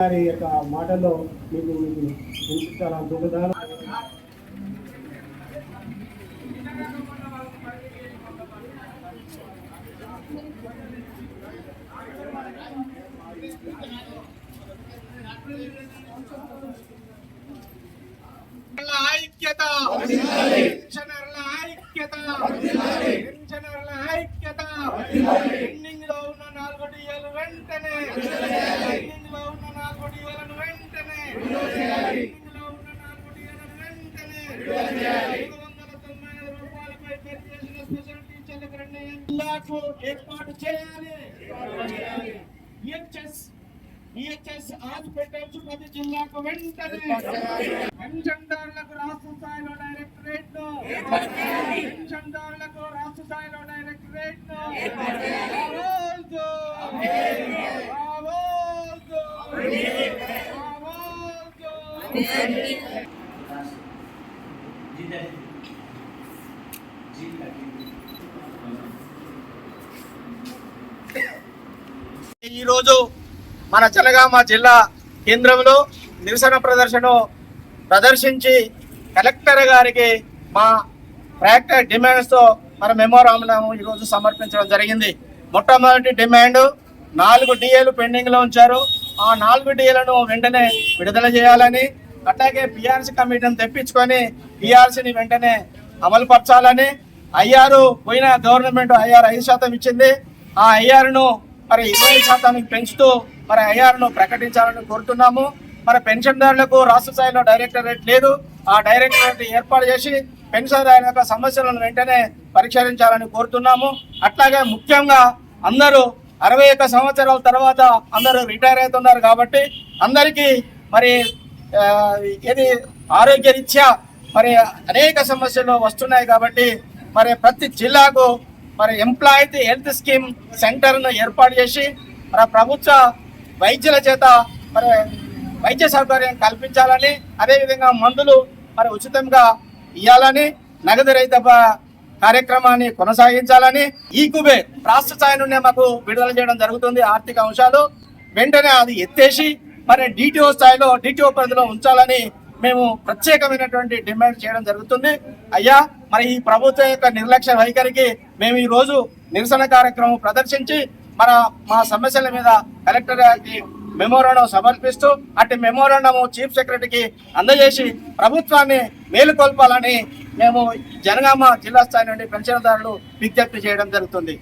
గారి యొక్క మాటల్లో మీకు మీకు చాలా దూకుతాను ఐక్యత! పెన్షనర్ల ఐక్యత! పెన్షనర్ల ఐక్యత! జిల్లాకు ఏర్పాటు చేయాలి ఈహెచ్ఎస్ ఈహెచ్ఎస్ హాస్పిటల్స్ ప్రతి జిల్లాకు వెంటనే పెన్షన్దారులకు రాష్ట్ర స్థాయిలో డైరెక్టరేట్ పెన్షన్దారులకు రాష్ట్ర స్థాయిలో డైరెక్టరేట్ ఈరోజు మన జనగామ జిల్లా కేంద్రంలో నిరసన ప్రదర్శన ప్రదర్శించి కలెక్టర్ గారికి మా ట్రాక్టర్ డిమాండ్స్తో మన మెమోరాండం ఈరోజు సమర్పించడం జరిగింది. మొట్టమొదటి డిమాండ్ నాలుగు డిఏలు పెండింగ్లో ఉంచారు. ఆ నాలుగు డిఏలను వెంటనే విడుదల చేయాలని అట్లాగే పిఆర్సీ కమిటీని తెప్పించుకొని పిఆర్సీని వెంటనే అమలు పరచాలని ఐఆర్ పోయిన గవర్నమెంట్ ఐఆర్ ఐదు శాతం ఇచ్చింది. ఆ ఐఆర్ను మరి ఇరవై శాతానికి పెంచుతూ మరి ఐఆర్ను ప్రకటించాలని కోరుతున్నాము. మరి పెన్షన్దారులకు రాష్ట్ర స్థాయిలో డైరెక్టరేట్ లేదు. ఆ డైరెక్టరేట్ ఏర్పాటు చేసి పెన్షన్దారుల యొక్క సమస్యలను వెంటనే పరిష్కరించాలని కోరుతున్నాము. అట్లాగే ముఖ్యంగా అందరూ అరవై ఒక్క సంవత్సరాల తర్వాత అందరూ రిటైర్ అవుతున్నారు కాబట్టి అందరికీ మరి ఏది ఆరోగ్యరీత్యా మరి అనేక సమస్యలు వస్తున్నాయి కాబట్టి మరి ప్రతి జిల్లాకు మరి ఎంప్లాయీ హెల్త్ స్కీమ్ సెంటర్ను ఏర్పాటు చేసి మన ప్రభుత్వ వైద్యుల చేత మరి వైద్య సౌకర్యం కల్పించాలని అదేవిధంగా మందులు మరి ఉచితంగా ఇవ్వాలని నగదు రహిత కార్యక్రమాన్ని కొనసాగించాలని ఈ కుబే రాష్ట్ర స్థాయి నుండే మాకు విడుదల చేయడం జరుగుతుంది ఆర్థిక అంశాలు. వెంటనే అది ఎత్తేసి మరి డిటిఓ స్థాయిలో డిటిఓ పరిధిలో ఉంచాలని మేము ప్రత్యేకమైనటువంటి డిమాండ్ చేయడం జరుగుతుంది. అయ్యా మరి ఈ ప్రభుత్వం యొక్క నిర్లక్ష్య వైఖరికి మేము ఈ రోజు నిరసన కార్యక్రమం ప్రదర్శించి మన మా సమస్యల మీద కలెక్టర్ గారికి మెమోరాండం సమర్పిస్తూ అటు మెమోరాండం చీఫ్ సెక్రటరీకి అందజేసి ప్రభుత్వాన్ని మేలుకొల్పాలని మేము జనగామ జిల్లా స్థాయి నుండి పెన్షన్దారులు విజ్ఞప్తి చేయడం జరుగుతుంది.